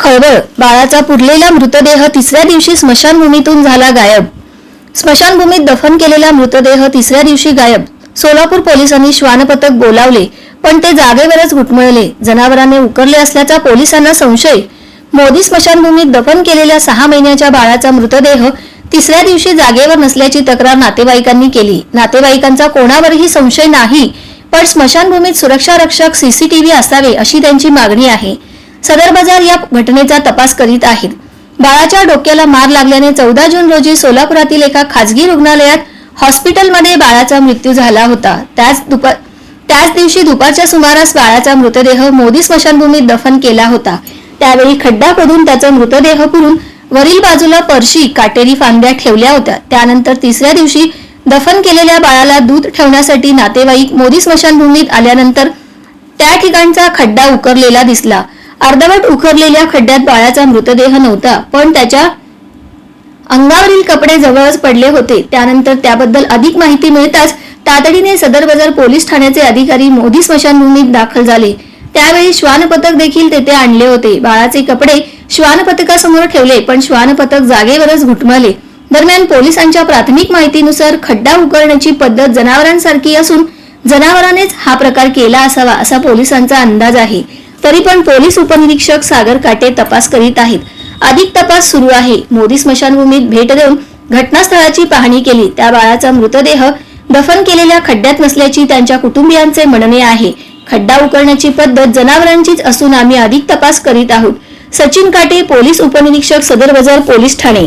खळबळ. बाळाचा पुरलेला मृतदेह तिसऱ्या दिवशी स्मशानभूमीतून झाला गायब. स्मशानभूमीत दफन केलेला मृतदेह तिसऱ्या दिवशी गायब. सोलापूर पोलिसांनी श्वानपथक बोलावले पण ते जागेवरच घुटमळले. जनावरांनी उकरले असल्याचा पोलिसांना संशय. मोदी स्मशानभूमीत दफन केलेल्या सहा महिन्याच्या बाळाचा मृतदेह तिसऱ्या दिवशी जागेवर नसल्याची तक्रार नातेवाईकांनी केली. नातेवाईकांचा कोणावरही संशय नाही पण स्मशानभूमीत सुरक्षा रक्षक सीसीटीव्ही असावे अशी त्यांची मागणी आहे. सदर बाजार या घटनेचा तपास करीत आहेत. बाळाच्या डोक्याला मार लागल्याने चौदा जून रोजी सोलापुरातील एका खासगी रुग्णालयात हॉस्पिटलमध्ये बाळाचा मृत्यू झाला होता. त्याच दुपार त्याच दिवशी दुपारच्या सुमारास बाळाचा मृतदेह मोदी स्मशानभूमीत दफन केला होता. त्यावेळी खड्डा खोदून त्याचा मृतदेह पुरून वरील बाजूला परशी काटेरी फांद्या ठेवल्या होत्या. त्यानंतर तिसऱ्या दिवशी दफन केलेल्या बाळाला दूध ठेवण्यासाठी नातेवाईक मोदी स्मशानभूमीत आल्यानंतर त्या ठिकाणचा खड्डा उकरलेला दिसला. अर्धवट उखरलेल्या खड्ड्यात बाळाचा मृतदेह नव्हता पण त्याच्या अंगावरील कपडे जवळच पडले होते. त्यानंतर त्याबद्दल अधिक माहिती मिळताच तातडीने सदर बाजार पोलीस ठाण्याचे अधिकारी मोदी स्मशानभूमीत दाखल झाले. त्यावेळी श्वानपथक देखील तेथे आणले होते. बाळाचे कपडे श्वानपथकासमोर ठेवले पण श्वानपथक जागेवरच घुटमळले. दरम्यान पोलिसांच्या प्राथमिक माहितीनुसार खड्डा उकरण्याची पद्धत जनावरांसारखी असून जनावरानेच हा प्रकार केला असावा असा पोलिसांचा अंदाज आहे. तरी पण पोलीस उपनिरीक्षक सागर काटे तपास करीत आहेत. अधिक तपास सुरू आहे. मोदी स्मशानभूमीत भेट देऊन घटनास्थळाची पाहणी केली. त्या बाळाचा मृतदेह दफन केलेल्या खड्ड्यात नसल्याची त्यांच्या कुटुंबियांचे म्हणणे आहे. खड्डा उकळण्याची पद्धत जनावरांचीच असून आम्ही अधिक तपास करीत आहोत. सचिन काटे पोलीस उपनिरीक्षक सदर पोलीस ठाणे.